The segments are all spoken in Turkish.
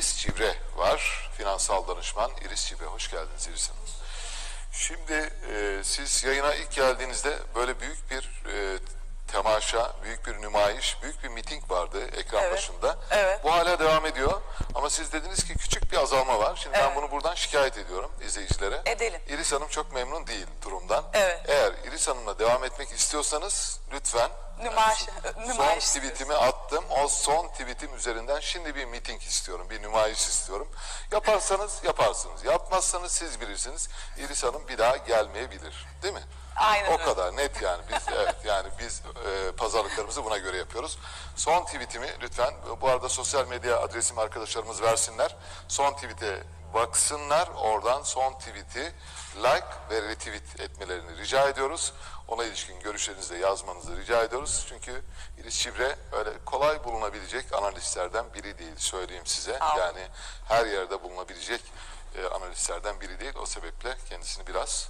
Iris Cibre var. Finansal danışman Iris Cibre. Hoş geldiniz Iris Hanım. Şimdi e, siz yayına ilk geldiğinizde böyle büyük bir e, temaşa, büyük bir nümayiş, büyük bir miting vardı ekran Evet, başında. evet. Bu hala devam ediyor. Ama siz dediniz ki küçük bir azalma var. Şimdi ben Evet. bunu buradan şikayet ediyorum izleyicilere. Edelim. İris Hanım çok memnun değil durumdan. Evet. Eğer İris Hanım'la devam etmek istiyorsanız lütfen Nümayiş- son nümayiş tweetimi attım. O son tweetim üzerinden şimdi bir miting istiyorum, bir nümayiş istiyorum. Yaparsanız yaparsınız. Yapmazsanız siz bilirsiniz. İris Hanım bir daha gelmeyebilir. Değil mi? Aynen O öyle. kadar net yani. Biz evet yani biz e, pazarlıklarımızı buna göre yapıyoruz. Son tweetimi lütfen bu arada sosyal medya adresim arkadaşlarımız versinler. Son tweet'e baksınlar. Oradan son tweet'i like ve retweet etmelerini rica ediyoruz. Ona ilişkin görüşlerinizi de yazmanızı rica ediyoruz. Çünkü İris Çibre öyle kolay bulunabilecek analistlerden biri değil söyleyeyim size. Olun. Yani her yerde bulunabilecek e, analistlerden biri değil. O sebeple kendisini biraz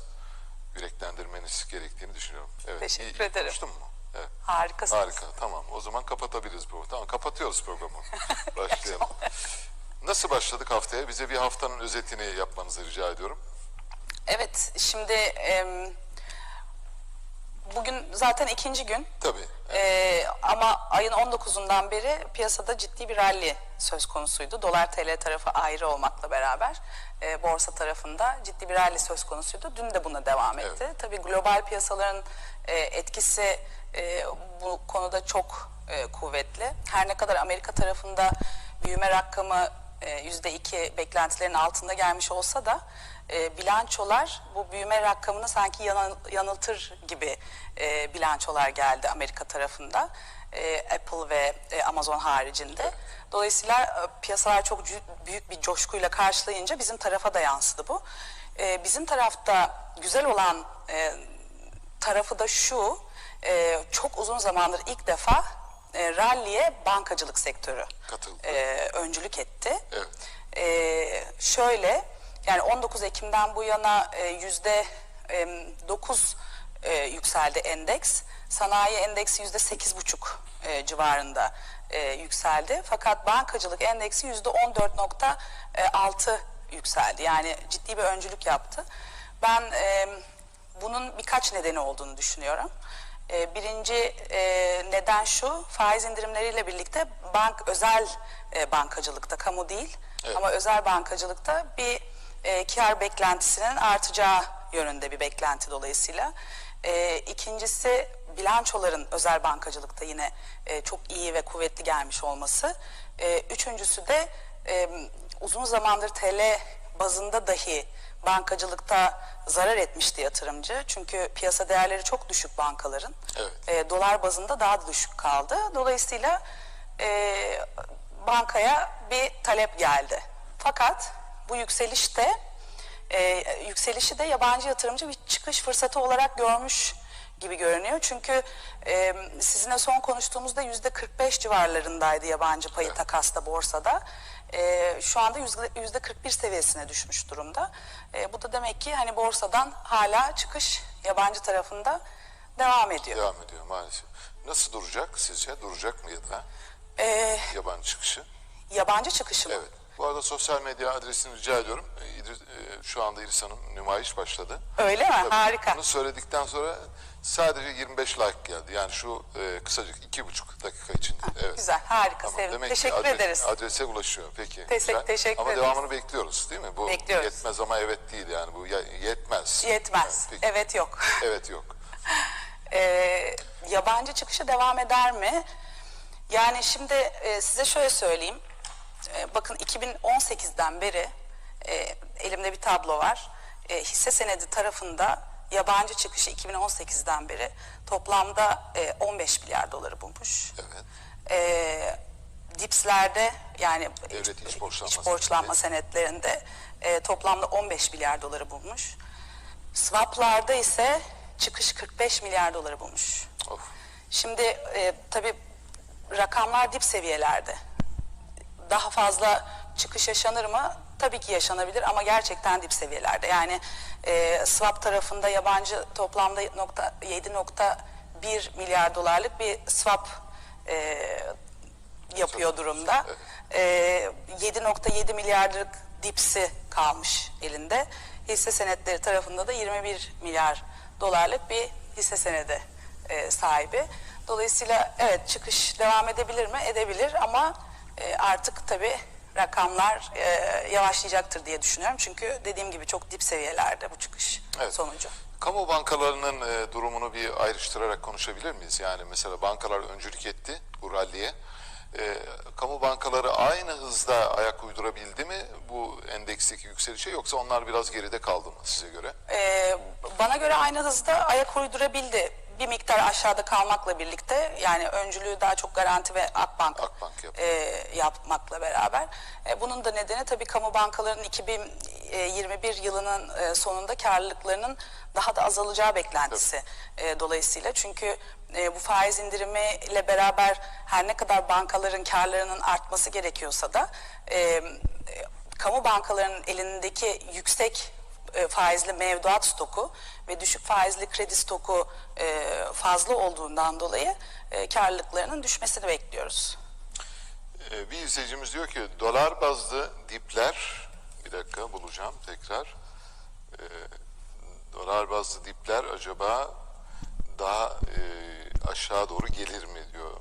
yüreklendirmeniz gerektiğini düşünüyorum. Evet. Teşekkür iyi- ederim. Konuştun mu? Evet. Harikasınız. Harika. Tamam. O zaman kapatabiliriz programı. Tamam. Kapatıyoruz programı. Başlayalım. Nasıl başladık haftaya? Bize bir haftanın özetini yapmanızı rica ediyorum. Evet, şimdi em, bugün zaten ikinci gün. Tabii. Ee, ama ayın 19'undan beri piyasada ciddi bir rally söz konusuydu. Dolar TL tarafı ayrı olmakla beraber e, borsa tarafında ciddi bir rally söz konusuydu. Dün de buna devam etti. Tabii global piyasaların e, etkisi e, bu konuda çok e, kuvvetli. Her ne kadar Amerika tarafında büyüme rakamı e, yüzde iki beklentilerin altında gelmiş olsa da e, bilançolar bu büyüme rakamını sanki yanıl- yanıltır gibi e, bilançolar geldi Amerika tarafında. E, Apple ve e, Amazon haricinde. Dolayısıyla e, piyasalar çok büyük bir coşkuyla karşılayınca bizim tarafa da yansıdı bu. E, bizim tarafta güzel olan e, tarafı da şu, e, çok uzun zamandır ilk defa e, rally'e bankacılık sektörü Katıldı. e, öncülük etti. Evet. E, şöyle, yani 19 Ekim'den bu yana e, yüzde e, 9 e, yükseldi endeks. Sanayi endeksi yüzde sekiz buçuk e, civarında yükseldi. Fakat bankacılık endeksi yüzde 14.6 yükseldi. Yani ciddi bir öncülük yaptı. Ben e, bunun birkaç nedeni olduğunu düşünüyorum. E, birinci e, neden şu, faiz indirimleriyle birlikte bank özel e, bankacılıkta, kamu değil Evet. ama özel bankacılıkta bir e, kar beklentisinin artacağı yönünde bir beklenti dolayısıyla. E, ikincisi bilançoların özel bankacılıkta yine e, çok iyi ve kuvvetli gelmiş olması. E, üçüncüsü de e, uzun zamandır TL bazında dahi bankacılıkta zarar etmişti yatırımcı. Çünkü piyasa değerleri çok düşük bankaların. Evet. E, dolar bazında daha da düşük kaldı. Dolayısıyla e, bankaya bir talep geldi. Fakat bu yükselişte e, yükselişi de yabancı yatırımcı bir çıkış fırsatı olarak görmüş gibi görünüyor. Çünkü e, sizinle son konuştuğumuzda yüzde 45 civarlarındaydı yabancı payı Evet. takasta borsada. E, şu anda yüzde yüzde 41 seviyesine düşmüş durumda. E, bu da demek ki hani borsadan hala çıkış yabancı tarafında devam ediyor. Devam ediyor maalesef. Nasıl duracak sizce? Duracak mı ya da E, yabancı çıkışı? yabancı çıkışı mı? Evet. Bu arada sosyal medya adresini rica ediyorum. İdris- e, Şu anda İris Hanım nümayiş başladı. Öyle mi? Tabii. Harika. Bunu söyledikten sonra sadece 25 like geldi. Yani şu e, kısacık iki buçuk dakika içinde. Evet. Güzel, harika, Tamam. sevdim. Demek Teşekkür adres- ederiz. Adrese ulaşıyor. Peki. Teşekkür- güzel. teşekkür Ama ederiz. devamını bekliyoruz değil mi? Bu Bekliyoruz. yetmez ama evet değil yani. Bu ye- yetmez. Yetmez. Evet, peki. Evet yok. Evet yok. Ee, yabancı çıkışı devam eder mi? Yani şimdi e, size şöyle söyleyeyim. E, bakın 2018'den beri e, elimde bir tablo var. E, hisse senedi tarafında yabancı çıkışı 2018'den beri toplamda e, 15 milyar doları bulmuş. Evet. E, dipslerde yani Devlet iç borçlanma iç borçlanma senetlerinde e, toplamda 15 milyar doları bulmuş. Swaplarda ise çıkış 45 milyar doları bulmuş. Of. Şimdi e, tabii rakamlar dip seviyelerde. Daha fazla çıkış yaşanır mı? Tabii ki yaşanabilir ama gerçekten dip seviyelerde. Yani e, swap tarafında yabancı toplamda nokta, 7.1 milyar dolarlık bir swap e, yapıyor durumda. Ee, 7.7 milyarlık dipsi kalmış elinde. Hisse senetleri tarafında da 21 milyar dolarlık bir hisse senedi e, sahibi. Dolayısıyla evet çıkış devam edebilir mi? Edebilir ama e, artık tabii rakamlar e, yavaşlayacaktır diye düşünüyorum. Çünkü dediğim gibi çok dip seviyelerde bu çıkış Evet. sonucu. Kamu bankalarının e, durumunu bir ayrıştırarak konuşabilir miyiz? Yani mesela bankalar öncülük etti bu ralliye. E, kamu bankaları aynı hızda ayak uydurabildi mi bu endeksteki yükselişe yoksa onlar biraz geride kaldı mı size göre? Ee, bana göre aynı hızda ayak uydurabildi. Bir miktar aşağıda kalmakla birlikte yani öncülüğü daha çok Garanti ve Akbank, Akbank e, yapmakla beraber. E, bunun da nedeni tabii kamu bankalarının 2021 yılının e, sonunda karlılıklarının daha da azalacağı beklentisi e, dolayısıyla. Çünkü e, bu faiz indirimiyle beraber her ne kadar bankaların karlarının artması gerekiyorsa da e, e, kamu bankalarının elindeki yüksek e, faizli mevduat stoku ve düşük faizli kredi stoku e, fazla olduğundan dolayı e, karlılıklarının düşmesini bekliyoruz. E, bir izleyicimiz diyor ki dolar bazlı dipler bir dakika bulacağım tekrar. E, dolar bazlı dipler acaba daha e, aşağı doğru gelir mi diyor.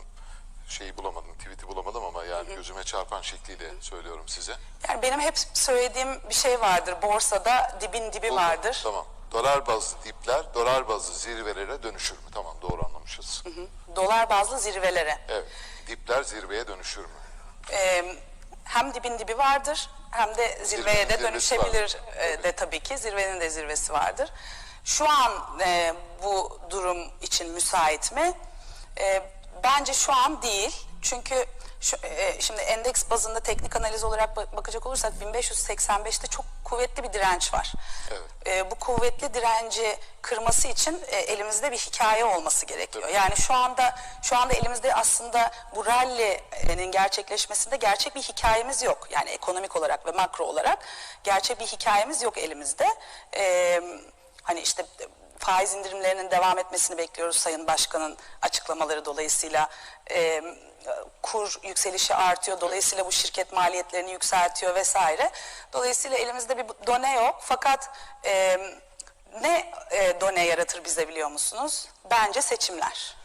Şeyi bulamadım, tweet'i bulamadım ama yani gözüme çarpan şekliyle söylüyorum size. Yani benim hep söylediğim bir şey vardır. Borsada dibin dibi Buldum. vardır. Tamam. Dolar bazlı dipler, dolar bazlı zirvelere dönüşür mü? Tamam doğru anlamışız. Dolar bazlı zirvelere. Evet. Dipler zirveye dönüşür mü? Ee, hem dibin dibi vardır hem de zirveye Zirvenin de zirvesi dönüşebilir var. e, de tabii ki. Zirvenin de zirvesi vardır. Şu an e, bu durum için müsait mi? E, bence şu an değil. Çünkü şu, e, şimdi endeks bazında teknik analiz olarak bak- bakacak olursak 1585'te çok kuvvetli bir direnç var. Evet. E, bu kuvvetli direnci kırması için e, elimizde bir hikaye olması gerekiyor. Yani şu anda şu anda elimizde aslında bu rally'nin gerçekleşmesinde gerçek bir hikayemiz yok. Yani ekonomik olarak ve makro olarak gerçek bir hikayemiz yok elimizde. E, hani işte faiz indirimlerinin devam etmesini bekliyoruz Sayın Başkan'ın açıklamaları dolayısıyla. E, kur yükselişi artıyor. Dolayısıyla bu şirket maliyetlerini yükseltiyor vesaire. Dolayısıyla elimizde bir done yok. Fakat e, ne e, done yaratır bize biliyor musunuz? Bence seçimler.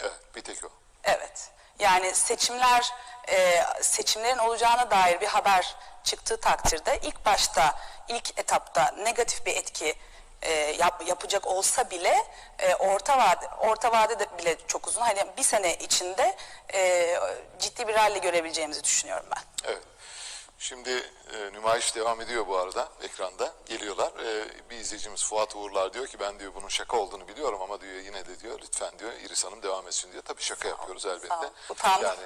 Evet, bir tek o. Evet. Yani seçimler e, seçimlerin olacağına dair bir haber çıktığı takdirde ilk başta ilk etapta negatif bir etki e, yap- yapacak olsa bile e, orta vade orta vade de bile çok uzun. Hani bir sene içinde e, ciddi bir rally görebileceğimizi düşünüyorum ben. Evet. Şimdi e, nümayiş devam ediyor bu arada ekranda. Geliyorlar. E, bir izleyicimiz Fuat Uğurlar diyor ki ben diyor bunun şaka olduğunu biliyorum ama diyor yine de diyor lütfen diyor İris Hanım devam etsin diyor. Tabii şaka yapıyoruz elbette. Utandım. Yani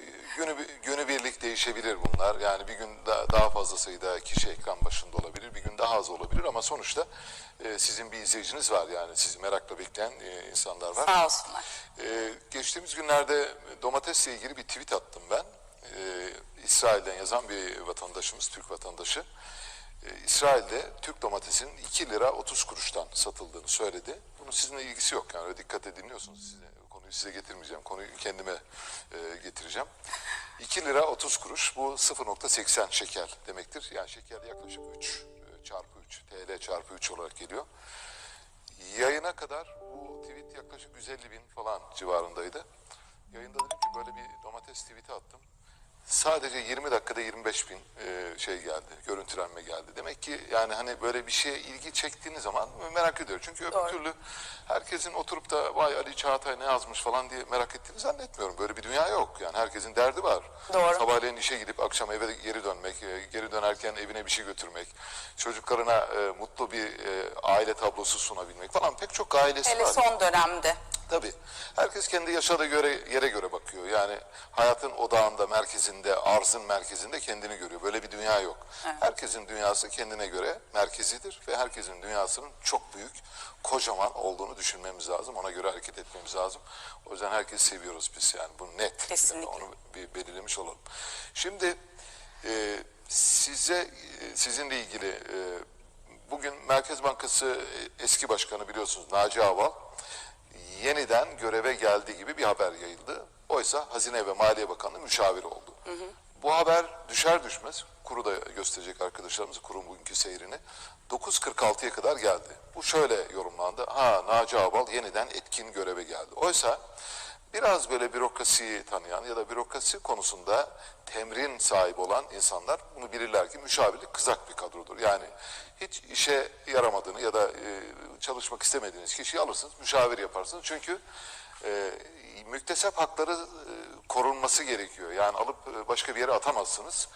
e, günü günü birlik değişebilir bunlar. Yani bir gün da- daha fazla sayıda kişi ekran başında olabilir. Bir gün daha az olabilir ama sonuçta e, sizin bir izleyiciniz var yani sizi merakla bekleyen e, insanlar var. Sağ olsunlar. Ee, geçtiğimiz günlerde domatesle ilgili bir tweet attım ben. Ee, İsrail'den yazan bir vatandaşımız, Türk vatandaşı. Ee, İsrail'de Türk domatesin 2 lira 30 kuruştan satıldığını söyledi. Bunun sizinle ilgisi yok yani öyle dikkate dinliyorsunuz. Size, konuyu size getirmeyeceğim, konuyu kendime e, getireceğim. 2 lira 30 kuruş bu 0.80 şeker demektir. Yani şeker yaklaşık 3 e, çarpı 3 TL çarpı 3 olarak geliyor. Yayına kadar bu tweet yaklaşık 150 bin falan civarındaydı. Yayında dedim ki böyle bir domates tweet'i attım. Sadece 20 dakikada 25 bin e, şey geldi, görüntülenme geldi. Demek ki yani hani böyle bir şeye ilgi çektiğiniz zaman merak ediyor. Çünkü öbür Doğru. türlü herkesin oturup da vay Ali Çağatay ne yazmış falan diye merak ettiğini zannetmiyorum. Böyle bir dünya yok. Yani herkesin derdi var. Doğru. Sabahleyin işe gidip akşam eve geri dönmek, e, geri dönerken evine bir şey götürmek, çocuklarına e, mutlu bir e, aile tablosu sunabilmek falan pek çok ailesi Hele var. son dönemde. Tabii. Herkes kendi yaşadığı göre, yere göre bakıyor. Yani hayatın odağında, merkezinde, arzın merkezinde kendini görüyor. Böyle bir dünya yok. Herkesin dünyası kendine göre merkezidir ve herkesin dünyasının çok büyük, kocaman olduğunu düşünmemiz lazım. Ona göre hareket etmemiz lazım. O yüzden herkesi seviyoruz biz yani. Bu net. Kesinlikle. Onu bir belirlemiş olalım. Şimdi e, size, e, sizinle ilgili e, bugün Merkez Bankası e, eski başkanı biliyorsunuz Naci Aval yeniden göreve geldiği gibi bir haber yayıldı. Oysa Hazine ve Maliye Bakanlığı müşavir oldu. Bu haber düşer düşmez kuru da gösterecek arkadaşlarımız kurun bugünkü seyrini 9.46'ya kadar geldi. Bu şöyle yorumlandı. Ha Naci Abal yeniden etkin göreve geldi. Oysa biraz böyle bürokrasiyi tanıyan ya da bürokrasi konusunda temrin sahibi olan insanlar bunu bilirler ki müşavirlik kızak bir kadrodur. Yani hiç işe yaramadığını ya da e, çalışmak istemediğiniz kişiyi alırsınız, müşavir yaparsınız. Çünkü e, hakları e, korunması gerekiyor. Yani alıp e, başka bir yere atamazsınız.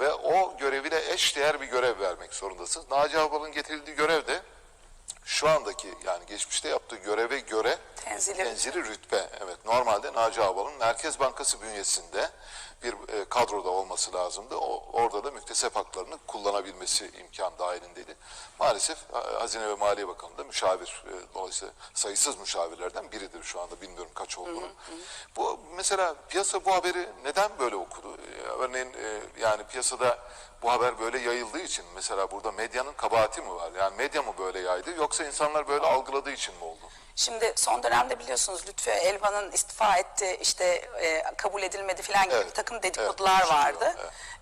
Ve o göreviyle eş değer bir görev vermek zorundasınız. Naci Abal'ın getirildiği görev de şu andaki yani geçmişte yaptığı göreve göre Tenzili tenzili rütbe. Evet normalde Naci Abal'ın Merkez Bankası bünyesinde bir e, kadroda olması lazımdı. O, orada da müktesep haklarını kullanabilmesi imkan dahilindeydi. Maalesef ha- Hazine ve Maliye Bakanı da müşavir. e, dolayısıyla sayısız müşavirlerden biridir şu anda. Bilmiyorum kaç olduğunu. Bu mesela piyasa bu haberi neden böyle okudu? E, örneğin e, yani piyasada bu haber böyle yayıldığı için mesela burada medyanın kabahati mi var? Yani medya mı böyle yaydı yoksa insanlar böyle algıladığı için mi oldu? Şimdi son dönemde biliyorsunuz Lütfü Elvan'ın istifa etti, işte e, kabul edilmedi falan gibi Evet, bir takım dedikodular evet, vardı.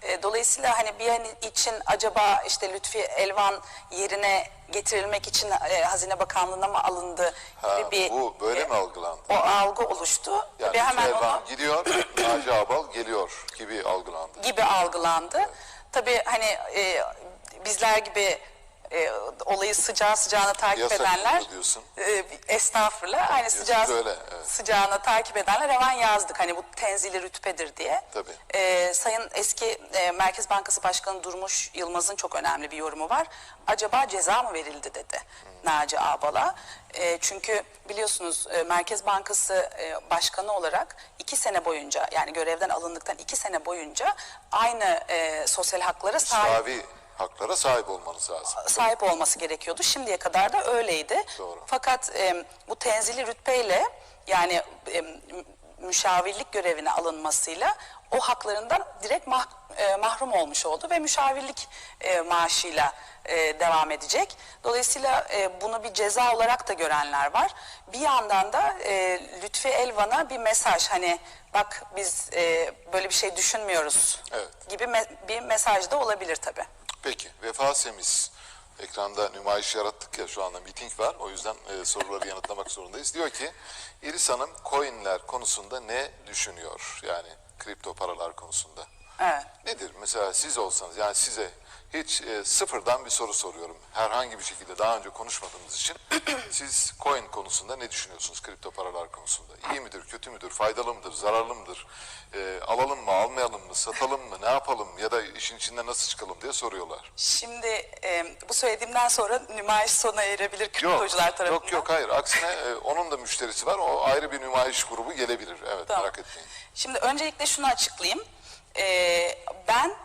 evet. E, dolayısıyla hani bir an için acaba işte Lütfü Elvan yerine getirilmek için e, Hazine Bakanlığı'na mı alındı Ha, gibi bir bu böyle e, mi algılandı? o algı oluştu Yani ve hemen Elvan onu gidiyor, Naci Abal geliyor gibi algılandı. gibi algılandı. Tabii hani e, bizler gibi e, olayı sıcağı sıcağına takip Piyasa edenler diyorsun. e, estağfurullah aynı sıcağı öyle, evet. sıcağına takip edenler hemen yazdık hani bu tenzili rütbedir diye. Tabii. E, Sayın eski e, Merkez Bankası Başkanı Durmuş Yılmaz'ın çok önemli bir yorumu var. Acaba ceza mı verildi dedi Naci Ağbal'a. E, çünkü biliyorsunuz e, Merkez Bankası e, Başkanı olarak iki sene boyunca yani görevden alındıktan iki sene boyunca aynı e, sosyal haklara sahip Mavi haklara sahip olmanız lazım. sahip olması gerekiyordu. Şimdiye kadar da öyleydi. Doğru. Fakat e, bu tenzili rütbeyle yani e, mü- müşavirlik görevine alınmasıyla o haklarından direkt mah- e, mahrum olmuş oldu ve müşavirlik e, maaşıyla e, devam edecek. Dolayısıyla e, bunu bir ceza olarak da görenler var. Bir yandan da e, Lütfi Elvan'a bir mesaj hani bak biz e, böyle bir şey düşünmüyoruz Evet. gibi me- bir mesaj da olabilir tabii. Peki Vefa Semiz ekranda nümayiş yarattık ya şu anda miting var. O yüzden e, soruları yanıtlamak zorundayız. Diyor ki İris Hanım coinler konusunda ne düşünüyor? Yani kripto paralar konusunda. Evet. Nedir? Mesela siz olsanız yani size hiç e, sıfırdan bir soru soruyorum. Herhangi bir şekilde daha önce konuşmadığımız için siz coin konusunda ne düşünüyorsunuz kripto paralar konusunda? İyi midir, kötü müdür, faydalı mıdır, zararlı mıdır? E, alalım mı, almayalım mı, satalım mı, ne yapalım ya da işin içinden nasıl çıkalım diye soruyorlar. Şimdi e, bu söylediğimden sonra nümayiş sona erebilir kriptocular tarafından. yok yok hayır. Aksine e, onun da müşterisi var. O ayrı bir nümayiş grubu gelebilir. Evet Tamam. merak etmeyin. Şimdi öncelikle şunu açıklayayım. E, ben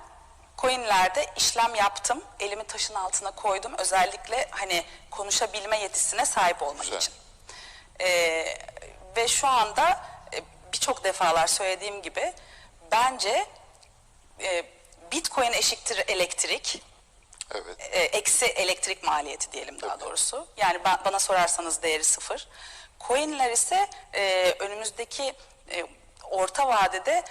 coinlerde işlem yaptım. Elimi taşın altına koydum. Özellikle hani konuşabilme yetisine sahip olmak Güzel. için. E, ve şu anda e, birçok defalar söylediğim gibi bence e, Bitcoin eşittir elektrik. Evet. e, eksi elektrik maliyeti diyelim daha Tabii. doğrusu. Yani ba- bana sorarsanız değeri sıfır. Coinler ise e, önümüzdeki e, orta vadede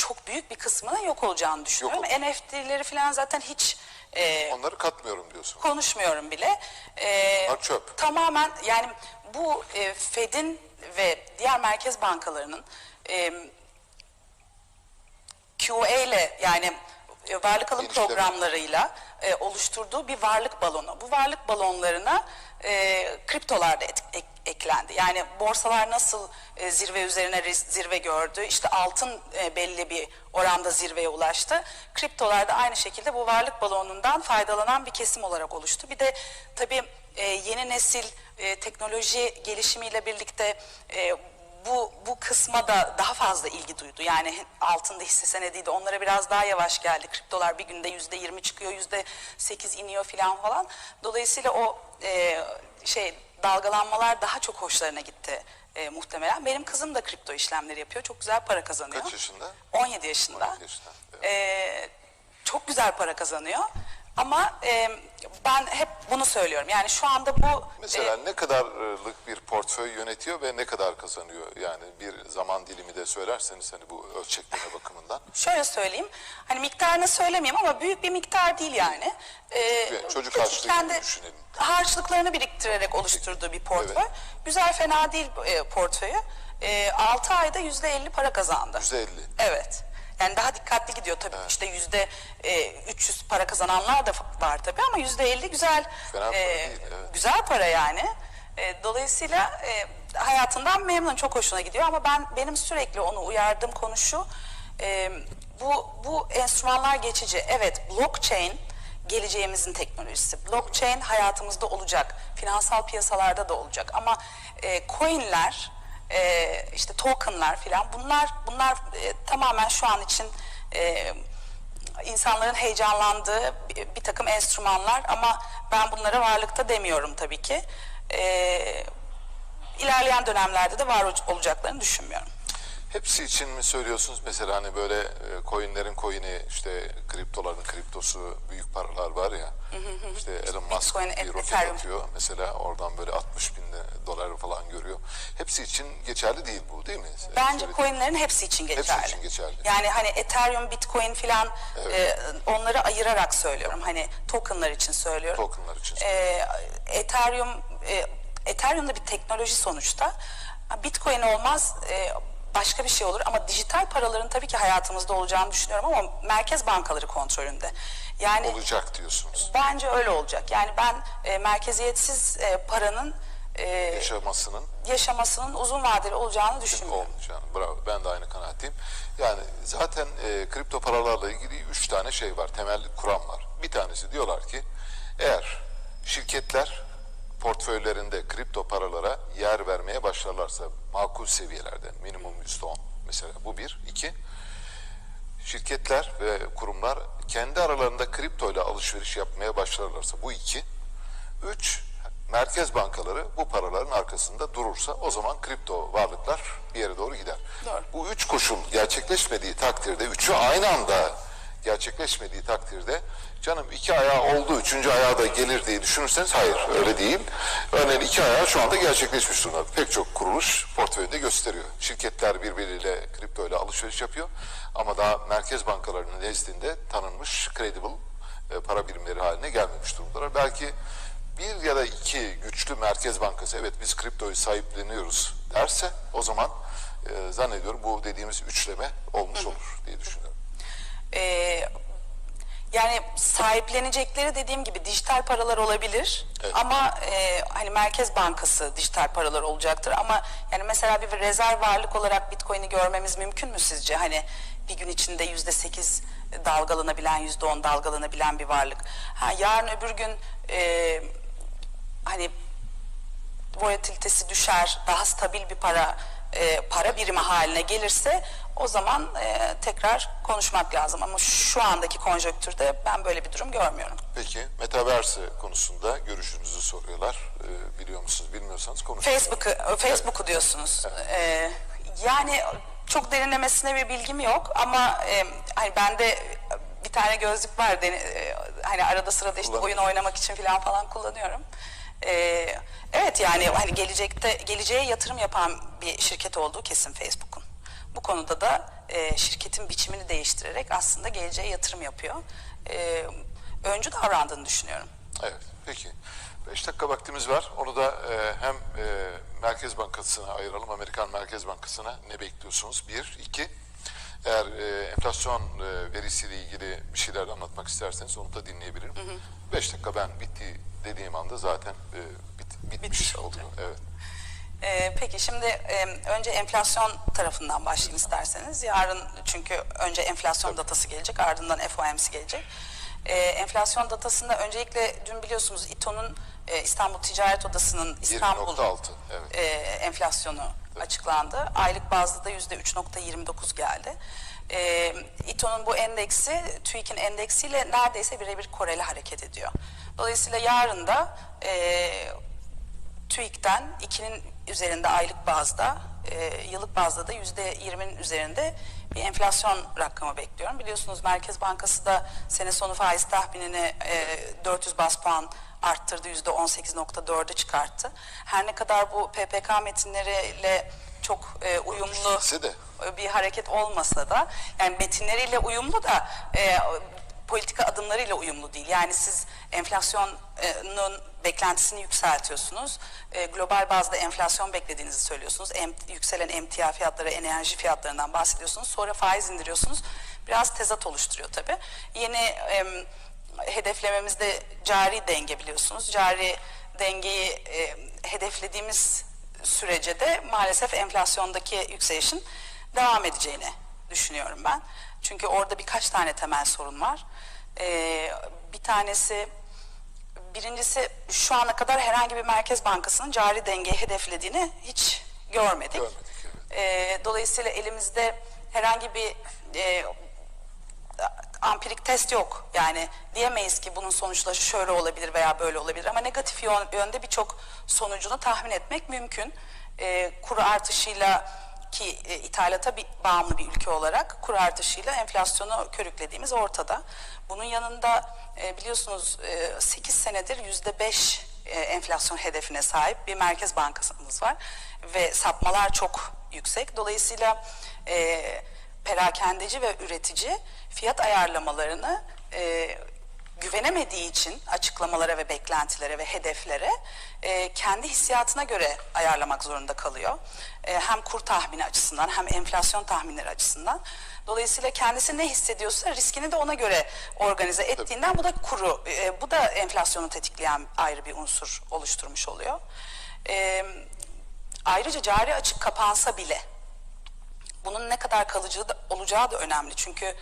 çok büyük bir kısmının yok olacağını düşünüyorum. olacak. NFT'leri falan zaten hiç e, Onları katmıyorum diyorsun. konuşmuyorum bile. E, Bunlar çöp. Tamamen yani bu e, Fed'in ve diğer merkez bankalarının e, QA ile yani e, varlık alım Genişleme. programlarıyla e, oluşturduğu bir varlık balonu. Bu varlık balonlarına e, kriptolar da et- ek- eklendi. Yani borsalar nasıl e, zirve üzerine riz- zirve gördü, işte altın e, belli bir oranda zirveye ulaştı. Kriptolar da aynı şekilde bu varlık balonundan faydalanan bir kesim olarak oluştu. Bir de tabii e, yeni nesil e, teknoloji gelişimiyle birlikte e, bu bu kısma da daha fazla ilgi duydu. Yani altında hisse senediydi. Onlara biraz daha yavaş geldi. Kriptolar bir günde yüzde yirmi çıkıyor, yüzde sekiz iniyor filan falan. Dolayısıyla o e, şey dalgalanmalar daha çok hoşlarına gitti e, muhtemelen. Benim kızım da kripto işlemleri yapıyor. Çok güzel para kazanıyor. Kaç yaşında? 17 yaşında. 17 yaşında, evet. E, çok güzel para kazanıyor. Ama e, ben hep bunu söylüyorum. Yani şu anda bu Mesela e, ne kadarlık bir portföy yönetiyor ve ne kadar kazanıyor? Yani bir zaman dilimi de söylerseniz hani bu ölçekleme bakımından. şöyle söyleyeyim. Hani miktarını söylemeyeyim ama büyük bir miktar değil yani. E, çocuk harçlığı gibi düşünelim. harçlıklarını biriktirerek oluşturduğu bir portföy. Evet. Güzel fena değil e, portföyü. E, 6 ayda yüzde 50 para kazandı. %50. Evet. Yani daha dikkatli gidiyor tabii. İşte yüzde e, 300 para kazananlar da var tabii ama yüzde 50 güzel. Fena para e, değil, evet. Güzel para yani. E, dolayısıyla e, hayatından memnun, çok hoşuna gidiyor ama ben benim sürekli onu uyardığım konu şu. e, bu bu enstrümanlar geçici. Evet, blockchain geleceğimizin teknolojisi. Blockchain hayatımızda olacak. Finansal piyasalarda da olacak. Ama e, coinler, e, işte tokenlar filan bunlar bunlar e, tamamen şu an için e, insanların heyecanlandığı bir, bir takım enstrümanlar ama ben bunlara varlıkta demiyorum tabii ki. E, ilerleyen dönemlerde de var ol- olacaklarını düşünmüyorum. Hepsi için mi söylüyorsunuz? Mesela hani böyle e, coinlerin coin'i işte kriptoların kriptosu büyük paralar var ya. işte Elon Musk Bitcoin, bir roket Ethereum. atıyor. Mesela oradan böyle 60 bin dolar falan görüyor. Hepsi için geçerli değil bu değil mi? Bence Söylediğim- coinlerin hepsi için geçerli. için geçerli. Yani hani Ethereum, Bitcoin filan e, onları ayırarak söylüyorum. Hani tokenlar için söylüyorum. Tokenlar için E, Ethereum e, Ethereum da bir teknoloji sonuçta. Bitcoin olmaz e, başka bir şey olur ama dijital paraların tabii ki hayatımızda olacağını düşünüyorum ama merkez bankaları kontrolünde. Yani Olacak diyorsunuz. bence öyle olacak. Yani ben e, merkeziyetsiz e, paranın e, Yaşamasının yaşamasının uzun vadeli olacağını düşünmüyorum. olmayacağını. Bravo. Ben de aynı kanaatteyim. Yani zaten e, kripto paralarla ilgili üç tane şey var. Temel kuram var. Bir tanesi diyorlar ki eğer şirketler portföylerinde kripto paralara yer vermeye başlarlarsa makul seviyelerde minimum yüzde on mesela bu bir. iki şirketler ve kurumlar kendi aralarında kripto ile alışveriş yapmaya başlarlarsa bu iki. Üç, merkez bankaları bu paraların arkasında durursa o zaman kripto varlıklar bir yere doğru gider. Doğru. Bu üç koşul gerçekleşmediği takdirde, üçü aynı anda gerçekleşmediği takdirde canım iki ayağı oldu, üçüncü ayağı da gelir diye düşünürseniz hayır öyle değil. Örneğin iki ayağı şu anda gerçekleşmiş durumda. Pek çok kuruluş portföyünde gösteriyor. Şirketler birbiriyle kripto ile alışveriş yapıyor ama daha merkez bankalarının nezdinde tanınmış credible e, para birimleri haline gelmemiş durumdalar. Belki bir ya da iki güçlü merkez bankası evet biz kriptoyu sahipleniyoruz derse o zaman e, zannediyorum bu dediğimiz üçleme olmuş olur diye düşünüyorum. Ee, yani sahiplenecekleri dediğim gibi dijital paralar olabilir Evet. ama e, hani Merkez Bankası dijital paralar olacaktır ama yani mesela bir rezerv varlık olarak Bitcoin'i görmemiz mümkün mü sizce? Hani bir gün içinde yüzde sekiz dalgalanabilen, yüzde on dalgalanabilen bir varlık. Ha, yarın öbür gün e, hani volatilitesi düşer, daha stabil bir para e, para birimi haline gelirse o zaman e, tekrar konuşmak lazım. Ama şu andaki konjonktürde ben böyle bir durum görmüyorum. Peki Metaverse konusunda görüşünüzü soruyorlar. E, biliyor musunuz bilmiyorsanız konuşun. Facebook'u e, Facebook'u diyorsunuz. E, yani çok derinlemesine bir bilgim yok ama e, hani bende bir tane gözlük var. deni- e, hani arada sırada işte oyun oynamak için falan falan kullanıyorum. E, evet yani hani gelecekte geleceğe yatırım yapan bir şirket olduğu kesin Facebook'un. Bu konuda da e, şirketin biçimini değiştirerek aslında geleceğe yatırım yapıyor. E, öncü davrandığını düşünüyorum. Evet, peki. Beş dakika vaktimiz var. Onu da e, hem e, Merkez Bankası'na ayıralım. Amerikan Merkez Bankası'na ne bekliyorsunuz? Bir, iki. Eğer e, enflasyon e, verisiyle ilgili bir şeyler anlatmak isterseniz onu da dinleyebilirim. Beş dakika ben bitti dediğim anda zaten e, bit- bitmiş, Bitmiş oldu. Evet. Ee, peki şimdi e, önce enflasyon tarafından başlayayım isterseniz. Yarın çünkü önce enflasyon datası gelecek ardından FOMC gelecek. Ee, enflasyon datasında öncelikle dün biliyorsunuz İTO'nun e, İstanbul Ticaret Odası'nın İstanbul 1.6, evet. e, enflasyonu açıklandı. Aylık bazda da yüzde 3.29 geldi. E, İTO'nun bu endeksi TÜİK'in endeksiyle neredeyse birebir koreli hareket ediyor. Dolayısıyla yarın da e, TÜİK'ten 2'nin üzerinde aylık bazda, e, yıllık bazda da yüzde yirminin üzerinde bir enflasyon rakamı bekliyorum. Biliyorsunuz Merkez Bankası da sene sonu faiz tahminini e, 400 bas puan arttırdı, yüzde 18.4'e çıkarttı. Her ne kadar bu PPK metinleriyle çok e, uyumlu bir hareket olmasa da yani metinleriyle uyumlu da e, politika adımlarıyla uyumlu değil. Yani siz enflasyonun beklentisini yükseltiyorsunuz. E, global bazda enflasyon beklediğinizi söylüyorsunuz. Yükselen emtia fiyatları, enerji fiyatlarından bahsediyorsunuz. Sonra faiz indiriyorsunuz. Biraz tezat oluşturuyor tabii. Yeni em, hedeflememizde cari denge biliyorsunuz. Cari dengeyi e, hedeflediğimiz sürece de maalesef enflasyondaki yükselişin devam edeceğini düşünüyorum ben. Çünkü orada birkaç tane temel sorun var. Ee, bir tanesi, birincisi şu ana kadar herhangi bir merkez bankasının cari dengeyi hedeflediğini hiç görmedik. Görmedik, evet. Ee, dolayısıyla elimizde herhangi bir e, ampirik test yok. Yani diyemeyiz ki bunun sonuçları şöyle olabilir veya böyle olabilir ama negatif yön- yönde birçok sonucunu tahmin etmek mümkün. Ee, kuru artışıyla ki e, ithalata bir, bağımlı bir ülke olarak kur artışıyla enflasyonu körüklediğimiz ortada. Bunun yanında e, biliyorsunuz e, 8 senedir yüzde 5 enflasyon hedefine sahip bir merkez bankamız var ve sapmalar çok yüksek. Dolayısıyla e, perakendeci ve üretici fiyat ayarlamalarını e, güvenemediği için açıklamalara ve beklentilere ve hedeflere e, kendi hissiyatına göre ayarlamak zorunda kalıyor. E, hem kur tahmini açısından hem enflasyon tahminleri açısından. Dolayısıyla kendisi ne hissediyorsa riskini de ona göre organize ettiğinden bu da kuru, e, bu da enflasyonu tetikleyen ayrı bir unsur oluşturmuş oluyor. E, ayrıca cari açık kapansa bile bunun ne kadar kalıcı da, olacağı da önemli. Çünkü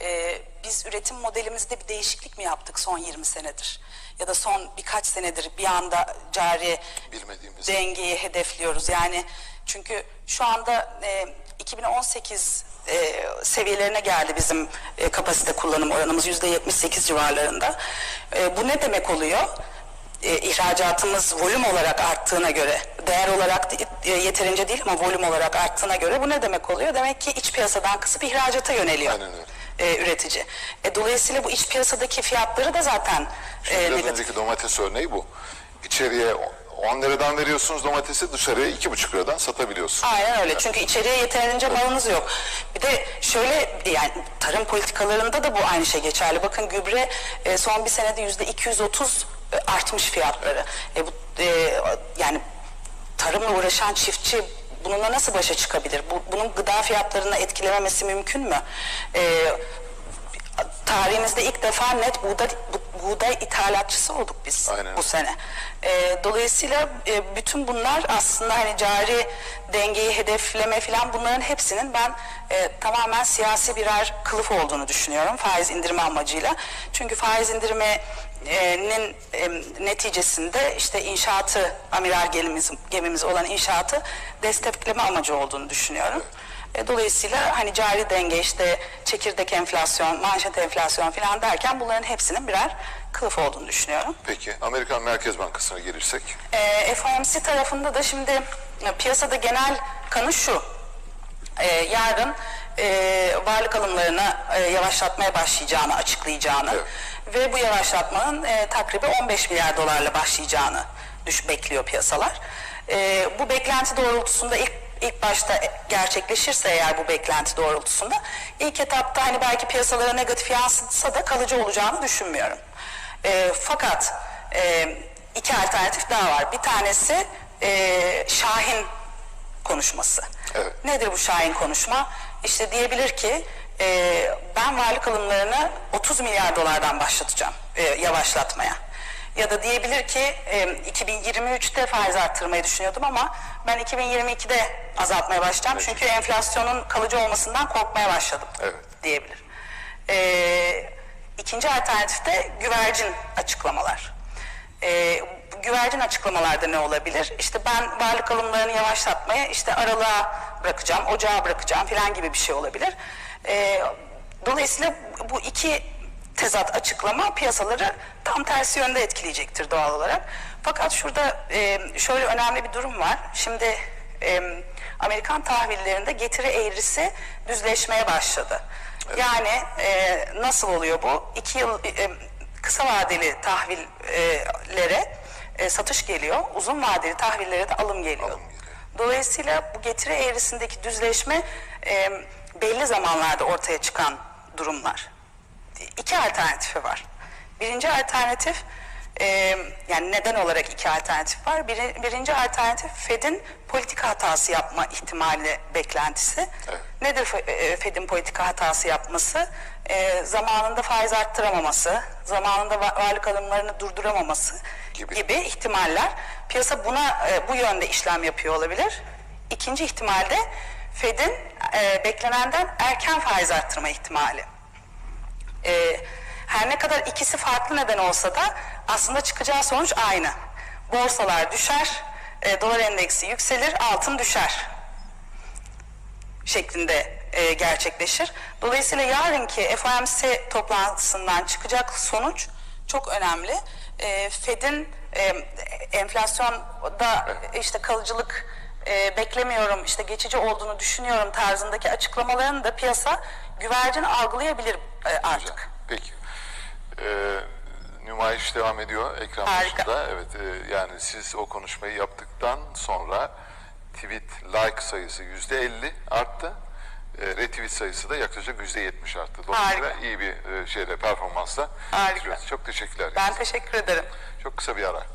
e, biz üretim modelimizde bir değişiklik mi yaptık son 20 senedir? Ya da son birkaç senedir bir anda cari Bilmediğimiz. dengeyi hedefliyoruz. Yani çünkü şu anda e, 2018 e, seviyelerine geldi bizim e, kapasite kullanım oranımız yüzde 78 civarlarında. E, bu ne demek oluyor? e, ihracatımız volüm olarak arttığına göre, değer olarak e, yeterince değil ama volüm olarak arttığına göre bu ne demek oluyor? Demek ki iç piyasadan kısıp ihracata yöneliyor Aynen öyle. E, üretici. E, dolayısıyla bu iç piyasadaki fiyatları da zaten e, Biraz negatif. önceki domates örneği bu. İçeriye 10 liradan veriyorsunuz domatesi dışarıya 2,5 liradan satabiliyorsunuz. Aynen öyle. Çünkü içeriye yeterince malınız yok. Bir de şöyle yani tarım politikalarında da bu aynı şey geçerli. Bakın gübre e, son bir senede yüzde 230 e, artmış fiyatları. E, bu, e, yani tarımla uğraşan çiftçi bununla nasıl başa çıkabilir? Bu, bunun gıda fiyatlarını etkilememesi mümkün mü? E, tarihimizde ilk defa net buğday, bu- buğday ithalatçısı olduk biz Aynen. bu sene. Ee, dolayısıyla e, bütün bunlar aslında hani cari dengeyi hedefleme falan bunların hepsinin ben e, tamamen siyasi birer kılıf olduğunu düşünüyorum faiz indirme amacıyla. Çünkü faiz indirmenin e, neticesinde işte inşaatı amiral gemimiz, gemimiz olan inşaatı destekleme amacı olduğunu düşünüyorum. E, Dolayısıyla hani cari denge işte çekirdek enflasyon, manşet enflasyon falan derken bunların hepsinin birer kılıf olduğunu düşünüyorum. Peki Amerikan Merkez Bankası'na gelirsek. E, FOMC tarafında da şimdi piyasada genel kanı şu. E, yarın e, varlık alımlarını e, yavaşlatmaya başlayacağını açıklayacağını Evet. ve bu yavaşlatmanın e, takribi 15 milyar dolarla başlayacağını düş bekliyor piyasalar. E, bu beklenti doğrultusunda ilk ilk başta gerçekleşirse eğer bu beklenti doğrultusunda ilk etapta hani belki piyasalara negatif yansıtsa da kalıcı olacağını düşünmüyorum. E, fakat e, iki alternatif daha var. Bir tanesi e, Şahin konuşması. Evet. Nedir bu Şahin konuşma? İşte diyebilir ki e, ben varlık alımlarını 30 milyar dolardan başlatacağım e, yavaşlatmaya. Ya da diyebilir ki e, 2023'te faiz arttırmayı düşünüyordum ama ben 2022'de azaltmaya başlayacağım. Çünkü enflasyonun kalıcı olmasından korkmaya başladım Evet. diyebilir. E, ikinci alternatif de güvercin açıklamalar. E, güvercin açıklamalarda ne olabilir? İşte ben varlık alımlarını yavaşlatmaya işte aralığa bırakacağım, ocağa bırakacağım falan gibi bir şey olabilir. E, dolayısıyla bu iki tezat açıklama piyasaları tam tersi yönde etkileyecektir doğal olarak. Fakat şurada e, şöyle önemli bir durum var. Şimdi e, Amerikan tahvillerinde getiri eğrisi düzleşmeye başladı. Yani e, nasıl oluyor bu? İki yıl e, kısa vadeli tahvillere e, satış geliyor, uzun vadeli tahvillere de alım geliyor. Alım geliyor. Dolayısıyla bu getiri eğrisindeki düzleşme e, belli zamanlarda ortaya çıkan durumlar. İki alternatifi var. Birinci alternatif, e, yani neden olarak iki alternatif var? Biri- birinci alternatif Fed'in politika hatası yapma ihtimali beklentisi. Evet. Nedir e, Fed'in politika hatası yapması? E, zamanında faiz arttıramaması, zamanında va- varlık alımlarını durduramaması Gibi. gibi ihtimaller. Piyasa buna e, bu yönde işlem yapıyor olabilir. İkinci ihtimalde Fed'in e, beklenenden erken faiz arttırma ihtimali. E, her ne kadar ikisi farklı neden olsa da aslında çıkacağı sonuç aynı. Borsalar düşer, e, dolar endeksi yükselir, altın düşer şeklinde e, gerçekleşir. Dolayısıyla yarınki FOMC toplantısından çıkacak sonuç çok önemli. E, Fed'in e, enflasyonda işte kalıcılık e, beklemiyorum, işte geçici olduğunu düşünüyorum tarzındaki açıklamalarını da piyasa güvercin algılayabilir e, artık. Peki. Ee, nümayiş devam ediyor ekran Harika. başında. Evet, e, yani siz o konuşmayı yaptıktan sonra tweet like sayısı yüzde 50 arttı. E, retweet sayısı da yaklaşık yüzde 70 arttı. Dolayısıyla Harika. iyi bir e, şeyle performansla Harika. bitiriyoruz. Çok teşekkürler. Ben teşekkür ederim. Çok kısa bir ara.